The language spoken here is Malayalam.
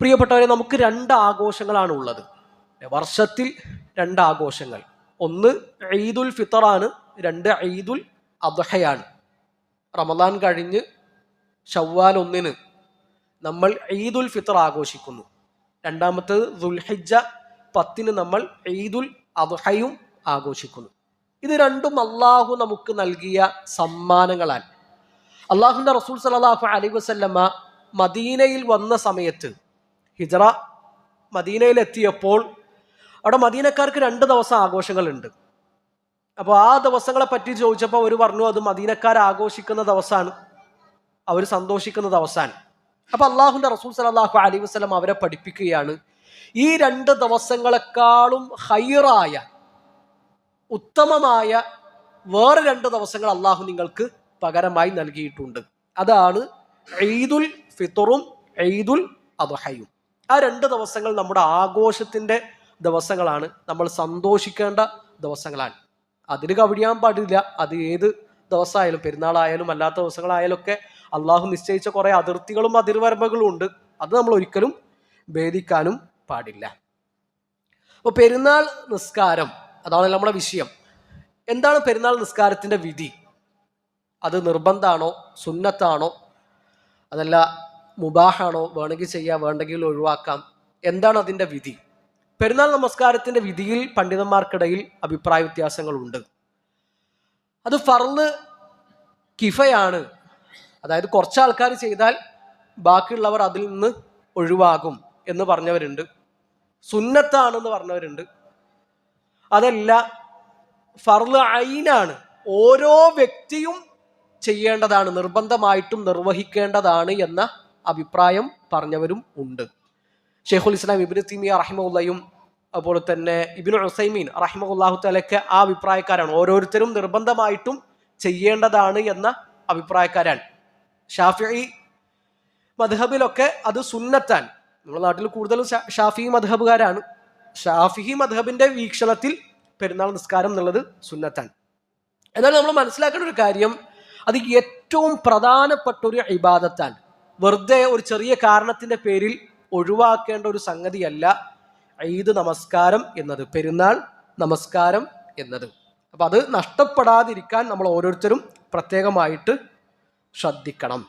പ്രിയപ്പെട്ടവരെ നമുക്ക് രണ്ട് ആഘോഷങ്ങളാണ് ഉള്ളത് വർഷത്തിൽ രണ്ട് ആഘോഷങ്ങൾ. ഒന്ന് ഈദുൽ ഫിത്തറാണ് രണ്ട് ഈദുൽ അദ്ഹയാണ്. റമദാൻ കഴിഞ്ഞ് ഷവ്വാൽ ഒന്നിന് നമ്മൾ ഈദുൽ ഫിത്തർ ആഘോഷിക്കുന്നു. രണ്ടാമത്തേത് ദുൽഹിജ പത്തിന് നമ്മൾ ഈദുൽ അദ്ഹയും ആഘോഷിക്കുന്നു. ഇത് രണ്ടും അള്ളാഹു നമുക്ക് നൽകിയ സമ്മാനങ്ങളാൽ അള്ളാഹുന്റെ റസൂൽ സലാഹു അലൈ വസല്ലമ്മ മദീനയിൽ വന്ന സമയത്ത് ഹിജറ മദീനയിലെത്തിയപ്പോൾ അവിടെ മദീനക്കാർക്ക് രണ്ട് ദിവസം ആഘോഷങ്ങളുണ്ട്. അപ്പോൾ ആ ദിവസങ്ങളെ പറ്റി ചോദിച്ചപ്പോൾ അവർ പറഞ്ഞു അത് മദീനക്കാർ ആഘോഷിക്കുന്ന ദിവസമാണ് അവർ സന്തോഷിക്കുന്ന ദിവസമാണ് അപ്പോൾ അള്ളാഹുന്റെ റസൂൽ സലാഹു അലൈ വസ്ലം അവരെ പഠിപ്പിക്കുകയാണ് ഈ രണ്ട് ദിവസങ്ങളെക്കാളും ഹൈറായ ഉത്തമമായ വേറെ രണ്ട് ദിവസങ്ങൾ അള്ളാഹു നിങ്ങൾക്ക് പകരമായി നൽകിയിട്ടുണ്ട്. അതാണ് ഈദുൽ ഫിത്തറും ഈദുൽ അദ്ഹയും. ആ രണ്ട് ദിവസങ്ങൾ നമ്മുടെ ആഘോഷത്തിന്റെ ദിവസങ്ങളാണ്. നമ്മൾ സന്തോഷിക്കേണ്ട ദിവസങ്ങളാണ്. അതിന് കവിടിയാൻ പാടില്ല. അത് ഏത് ദിവസമായാലും പെരുന്നാളായാലും അല്ലാത്ത ദിവസങ്ങളായാലും ഒക്കെ അള്ളാഹു നിശ്ചയിച്ച കുറെ അതിർത്തികളും അതിർവരമ്പകളും ഉണ്ട്. അത് നമ്മൾ ഒരിക്കലും ഭേദിക്കാനും പാടില്ല. അപ്പോൾ പെരുന്നാൾ നിസ്കാരം അതാണ് നമ്മുടെ വിഷയം. എന്താണ് പെരുന്നാൾ നിസ്കാരത്തിന്റെ വിധി? അത് നിർബന്ധമാണോ സുന്നത്താണോ? അതല്ല മുബാഹാണോ? വേണമെങ്കിൽ ചെയ്യാം വേണ്ടെങ്കിൽ ഒഴിവാക്കാം. എന്താണ് അതിന്റെ വിധി? പെരുന്നാൾ നമസ്കാരത്തിന്റെ വിധിയിൽ പണ്ഡിതന്മാർക്കിടയിൽ അഭിപ്രായ വ്യത്യാസങ്ങളുണ്ട്. അത് ഫർൾ കിഫയാണ്. അതായത് കുറച്ച് ആൾക്കാർ ചെയ്താൽ ബാക്കിയുള്ളവർ അതിൽ നിന്ന് ഒഴിവാകും എന്ന് പറഞ്ഞവരുണ്ട്. സുന്നത്താണെന്ന് പറഞ്ഞവരുണ്ട്. അതല്ല ഫർൾ ഐനാണ്. ഓരോ വ്യക്തിയും ചെയ്യേണ്ടതാണ് നിർബന്ധമായിട്ടും നിർവഹിക്കേണ്ടതാണ് എന്ന അഭിപ്രായം പറഞ്ഞവരും ഉണ്ട്. ഷെയ്ഖുൽ ഇസ്ലാം ഇബിന് തീമിയ റഹിമുല്ലയും അതുപോലെ തന്നെ ഇബിന് ഉസൈമീൻ റഹിമുല്ലാഹു തലയ്ക്ക് ആ അഭിപ്രായക്കാരാണ്. ഓരോരുത്തരും നിർബന്ധമായിട്ടും ചെയ്യേണ്ടതാണ് എന്ന അഭിപ്രായക്കാരാണ്. ഷാഫി മധഹബിലൊക്കെ അത് സുന്നത്താൻ നമ്മുടെ നാട്ടിൽ കൂടുതലും ഷാഫി മധഹബുകാരാണ് ഷാഫിഹി മധഹബിന്റെ വീക്ഷണത്തിൽ പെരുന്നാൾ നിസ്കാരം എന്നുള്ളത് സുന്നത്താൻ എന്നാൽ നമ്മൾ മനസ്സിലാക്കേണ്ട ഒരു കാര്യം അത് ഏറ്റവും പ്രധാനപ്പെട്ട ഒരു ഇബാദത്താണ്. വെറുതെ ഒരു ചെറിയ കാരണത്തിന്റെ പേരിൽ ഒഴിവാക്കേണ്ട ഒരു സംഗതിയല്ല ഈദ് നമസ്കാരം എന്നത് പെരുന്നാൾ നമസ്കാരം എന്നത്. അപ്പൊ അത് നഷ്ടപ്പെടാതിരിക്കാൻ നമ്മൾ ഓരോരുത്തരും പ്രത്യേകമായിട്ട് ശ്രദ്ധിക്കണം.